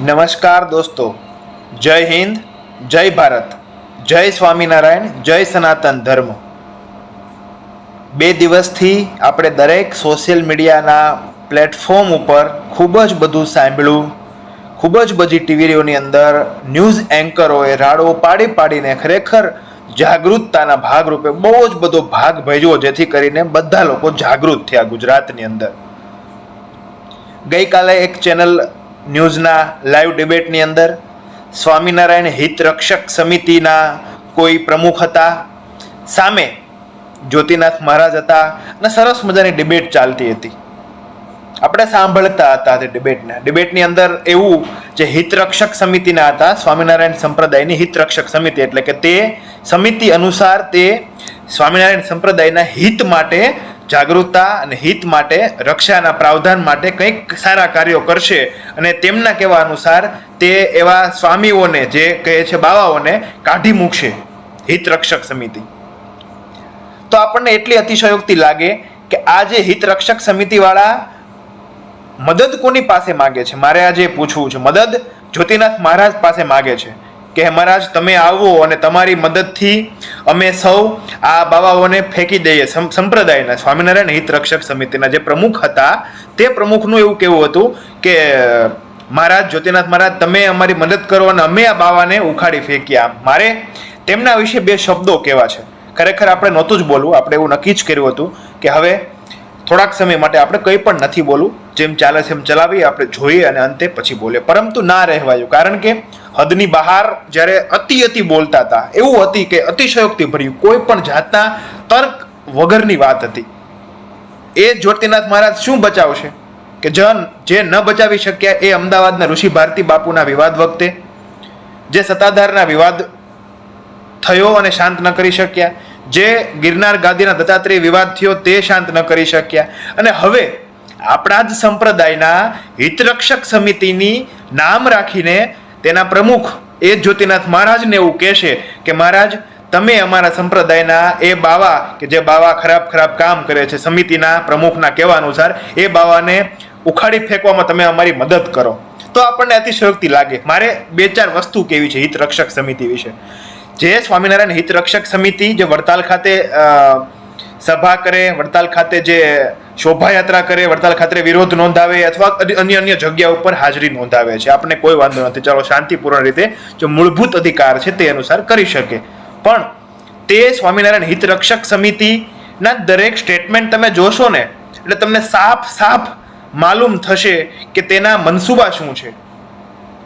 નમસ્કાર દોસ્તો. જય હિન્દ, જય ભારત, જય સ્વામિનારાયણ, જય સનાતન ધર્મ. બે દિવસથી આપણે દરેક સોશિયલ મીડિયાના પ્લેટફોર્મ ઉપર ખૂબ જ બધું સાંભળ્યું, ખૂબ જ બધી ટીવીઓની અંદર ન્યૂઝ એન્કરોએ રાડો પાડી પાડીને ખરેખર જાગૃતતાના ભાગરૂપે બહુ જ બધો ભાગ ભજવો જેથી કરીને બધા લોકો જાગૃત થયા ગુજરાતની અંદર. ગઈકાલે એક ચેનલ ન્યૂઝના લાઈવ ડિબેટની અંદર સ્વામિનારાયણ હિત રક્ષક સમિતિના કોઈ પ્રમુખ હતા, સામે જ્યોતિનાથ મહારાજ હતા અને સરસ મજાની ડિબેટ ચાલતી હતી. આપણે સાંભળતા હતા તે ડિબેટને. ડિબેટની અંદર એવું જે હિતરક્ષક સમિતિના હતા, સ્વામિનારાયણ સંપ્રદાયની હિતરક્ષક સમિતિ એટલે કે તે સમિતિ અનુસાર તે સ્વામિનારાયણ સંપ્રદાયના હિત માટે જાગૃતતા અને હિત માટે, રક્ષાના પ્રાવધાન માટે કંઈક સારા કાર્યો કરશે અને તેમના કહેવા અનુસાર તે એવા સ્વામીઓને જે કહે છે, બાવાઓને કાઢી મૂકશે. હિત રક્ષક સમિતિ. તો આપણને એટલી અતિશયોક્તિ લાગે કે આ જે હિત રક્ષક સમિતિવાળા મદદ કોની પાસે માગે છે? મારે આજે પૂછવું છે. મદદ જ્યોતિનાથ મહારાજ પાસે માગે છે. કે મહારાજ, તમે આવો અને તમારી મદદથી અમે સૌ આ બાવાઓને ફેંકી દઈએ. સંપ્રદાયના, સ્વામિનારાયણ હિત રક્ષક સમિતિના જે પ્રમુખ હતા, તે પ્રમુખનું એવું કેવું હતું કે, મહારાજ, જ્યોતિનાથ મહારાજ, તમે અમારી મદદ કરો અને અમે આ બાવાને ઉખાડી ફેંક્યા મારે તેમના વિશે બે શબ્દો કહેવા છે. ખરેખર આપણે નહોતું જ બોલવું, આપણે એવું નક્કી જ કર્યું હતું કે હવે થોડાક સમય માટે આપણે કંઈ પણ નથી બોલવું. જેમ ચાલે છે એમ ચલાવીએ, આપણે જોઈએ અને અંતે પછી બોલીએ પરંતુ ના રહેવાયું, કારણ કે હદની બહાર જ્યારે અતિ અતિ બોલતા હતા, એવું હતી કે અતિશયોક્તિ ભર્યું, કોઈ પણ જાતના તર્ક વગરની વાત હતી. એ જ્યોતિનાથ મહારાજ શું બચાવશે? કે જન જે ન બચાવી શક્યા એ અમદાવાદના ઋષિ ભારતી બાપુના વિવાદ વખતે, જે સત્તાધારના વિવાદ થયો અને શાંત ન કરી શક્યા, જે ગિરનાર ગાદીના દત્તાત્રેય વિવાદ થયો તે શાંત ન કરી શક્યા. અને હવે આપણા જ સંપ્રદાયના હિતરક્ષક સમિતિની નામ રાખીને તેના પ્રમુખ એ જ્યોતિનાથ મહારાજને એવું કહેશે કે મહારાજ, તમે અમારા સંપ્રદાયના એ બાવા કે જે બાવા ખરાબ ખરાબ કામ કરે છે, સમિતિના પ્રમુખના કહેવા અનુસાર એ બાવાને ઉખાડી ફેંકવામાં તમે અમારી મદદ કરો. તો આપણને અતિશયોક્તિ લાગે. મારે બે ચાર વસ્તુ કેવી છે હિતરક્ષક સમિતિ વિશે. જે સ્વામિનારાયણ હિતરક્ષક સમિતિ જે વડતાલ ખાતે સભા કરે, વડતાલ ખાતે જે શોભાયાત્રા કરે, વડતાલ ખાતે વિરોધ નોંધાવે અથવા અન્ય અન્ય જગ્યા ઉપર હાજરી નોંધાવે છે. આપણને કોઈ વાંધો નથી. ચાલો શાંતિપૂર્ણ રીતે જો મૂળભૂત અધિકાર છે તે અનુસાર કરી શકે. પણ તે સ્વામિનારાયણ હિત રક્ષક સમિતિના દરેક સ્ટેટમેન્ટ તમે જોશો ને, એટલે તમને સાફ સાફ માલુમ થશે કે તેના મનસૂબા શું છે.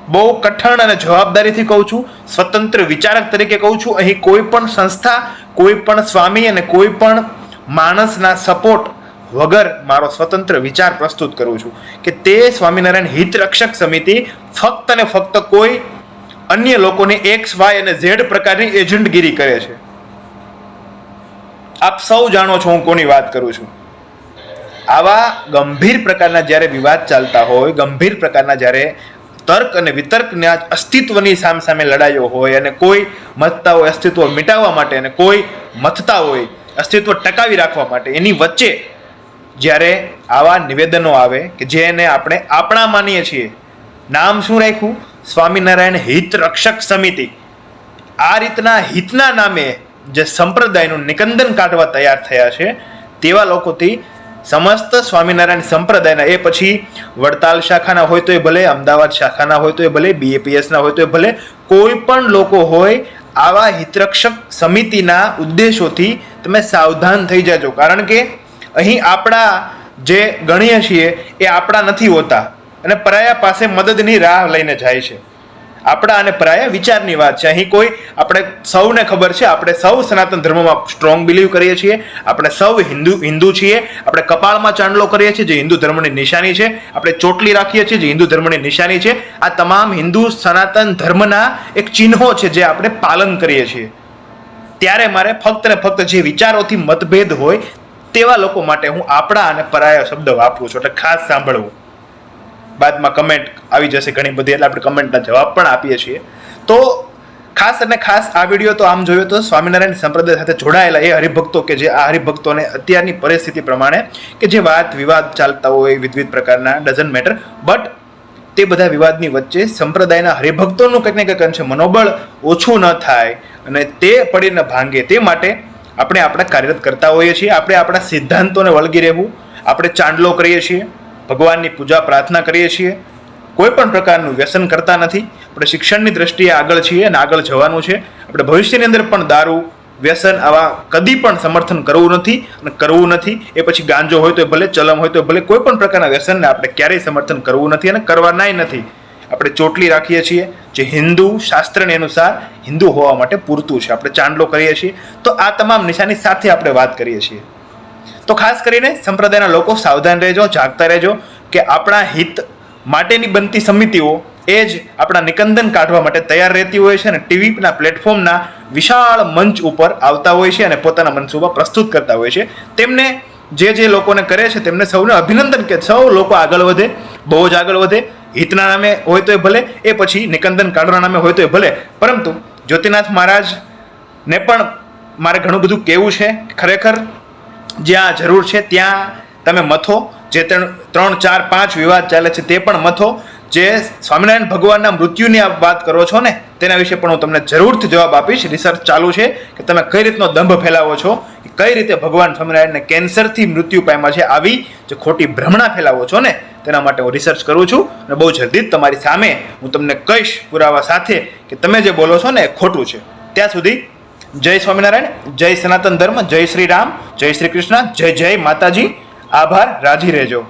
બહુ કઠણ અને જવાબદારીથી કહું છું, સ્વતંત્ર વિચારક તરીકે કહું છું, અહીં કોઈ પણ સંસ્થા, કોઈ પણ સ્વામી અને કોઈ પણ માણસના સપોર્ટ વગર મારો સ્વતંત્ર વિચાર પ્રસ્તુત કરું છું કે તે સ્વામિનારાયણ હિતરક્ષક સમિતિ ફક્ત અને ફક્ત કોઈ અન્ય લોકોને એક્સ, વાય અને ઝેડ પ્રકારની એજન્ટગીરી કરે છે. આપ સૌ જાણો છો હું કોની વાત કરું છું. આવા ગંભીર પ્રકારના જ્યારે વિવાદ ચાલતા હોય, ગંભીર પ્રકારના જ્યારે તર્ક અને વિતર્કના અસ્તિત્વની સામ સામે લડાઈઓ હોય અને કોઈ મથતા હોય અસ્તિત્વ મિટાવવા માટે અને કોઈ મથતા હોય, અસ્તિત્વ ટકાવી રાખવા માટે એની વચ્ચે જ્યારે આવા નિવેદનો આવે કે જેને આપણે આપણા માનીએ છીએ, નામ શું રાખ્યું? સ્વામિનારાયણ હિત રક્ષક સમિતિ. આ રીતના હિતના નામે જે સંપ્રદાયનું નિકંદન કાઢવા તૈયાર થયા છે, તેવા લોકોથી સમસ્ત સ્વામિનારાયણ સંપ્રદાયના, એ પછી વડતાલ શાખાના હોય તો એ ભલે, અમદાવાદ શાખાના હોય તો એ ભલે બીએપીએસના હોય તો એ ભલે કોઈ પણ લોકો હોય આવા હિતરક્ષક સમિતિના ઉદ્દેશોથી તમે સાવધાન થઈ જાજો. કારણ કે અહીં આપણા જે ગણીએ છીએ એ આપણા નથી હોતા. અને પરાયા પાસે મદદની રાહ લઈને જાય છે. આપણા અને પરાયા વિચારની વાત છે. અહીં કોઈ આપણે સૌને ખબર છે, આપણે સૌ સનાતન ધર્મમાં સ્ટ્રોંગ બિલીવ કરીએ છીએ. આપણે સૌ હિન્દુ હિન્દુ છીએ. આપણે કપાળમાં ચાંદલો કરીએ છીએ, જે હિન્દુ ધર્મની નિશાની છે. આપણે ચોટલી રાખીએ છીએ, જે હિન્દુ ધર્મની નિશાની છે. આ તમામ હિન્દુ સનાતન ધર્મના એક ચિહ્નો છે જે આપણે પાલન કરીએ છીએ. ત્યારે મારે ફક્ત ને ફક્ત જે વિચારોથી મતભેદ હોય તેવા લોકો માટે હું આપણા અને પરાયા શબ્દ વાપરું છું એટલે ખાસ સાંભળવું. બાદમાં કમેન્ટ આવી જશે ઘણી બધી, એટલે આપણે કમેન્ટના જવાબ પણ આપીએ છીએ. તો ખાસ અને ખાસ આ વીડિયો તો આમ જોયો તો સ્વામિનારાયણ સંપ્રદાય સાથે જોડાયેલા એ હરિભક્તો કે જે આ હરિભક્તોને અત્યારની પરિસ્થિતિ પ્રમાણે કે જે વાત વિવાદ ચાલતા હોય વિવિધ પ્રકારના ડઝન્ટ મેટર બટ તે બધા વિવાદની વચ્ચે સંપ્રદાયના હરિભક્તોનું કંઈક ને કંઈક અંશે મનોબળ ઓછું ન થાય અને તે પડીને ભાંગે. તે માટે આપણે આપણા કાર્યરત કરતા હોઈએ છીએ, આપણે આપણા સિદ્ધાંતોને વળગી રહેવું, આપણે ચાંદલો કરીએ છીએ, ભગવાનની પૂજા પ્રાર્થના કરીએ છીએ, કોઈ પણ પ્રકારનું વ્યસન કરતા નથી, આપણે શિક્ષણની દ્રષ્ટિએ આગળ છીએ અને આગળ જવાનું છે, આપણે ભવિષ્યની અંદર પણ દારૂ, વ્યસન આવા કદી પણ સમર્થન કરવું નથી અને કરવું નથી, એ પછી ગાંજો હોય તો ભલે, ચલમ હોય તો ભલે, કોઈ પણ પ્રકારના વ્યસનને આપણે ક્યારેય સમર્થન કરવું નથી અને કરવાનાય નથી. આપણે ચોટલી રાખીએ છીએ જે હિન્દુ શાસ્ત્રને અનુસાર હિન્દુ હોવા માટે પૂરતું છે. આપણે ચાંદલો કરીએ છીએ. તો આ તમામ નિશાની સાથે આપણે વાત કરીએ છીએ. તો ખાસ કરીને સંપ્રદાયના લોકો સાવધાન રહેજો, જાગતા રહેજો કે આપણા હિત માટેની બનતી સમિતિઓ એ જ આપણા નિકંદન કાઢવા માટે તૈયાર રહેતી હોય છે અને ટીવીના પ્લેટફોર્મના વિશાળ મંચ ઉપર આવતા હોય છે અને પોતાના મનસૂબા પ્રસ્તુત કરતા હોય છે. તેમને જે જે લોકોને કરે છે, તેમને સૌને અભિનંદન કે સૌ લોકો આગળ વધે. બહુ જ આગળ વધે, હિતના નામે હોય તો એ ભલે, એ પછી નિકંદન કાળુના નામે હોય તો એ ભલે. પરંતુ જ્યોતિનાથ મહારાજને પણ મારે ઘણું બધું કહેવું છે ખરેખર જ્યાં જરૂર છે ત્યાં તમે મથો, જે ત્રણ ત્રણ ચાર પાંચ વિવાદ ચાલે છે તે પણ મથો. જે સ્વામિનારાયણ ભગવાનના મૃત્યુની આપ વાત કરો છો ને, તેના વિશે પણ હું તમને જરૂરથી જવાબ આપીશ. રિસર્ચ ચાલુ છે કે તમે કઈ રીતનો દંભ ફેલાવો છો કઈ રીતે ભગવાન સ્વામિનારાયણને કેન્સરથી મૃત્યુ પામ્યા છે, આવી જે ખોટી ભ્રમણા ફેલાવો છો ને, તેના માટે હું રિસર્ચ કરું છું અને બહુ જલ્દી જ તમારી સામે હું તમને કહીશ પુરાવા સાથે કે તમે જે બોલો છો ને એ ખોટું છે. ત્યાં સુધી જય સ્વામિનારાયણ, જય સનાતન ધર્મ, જય શ્રી રામ, જય શ્રી કૃષ્ણ, જય જય માતાજી. આભાર, રાજી રહેજો.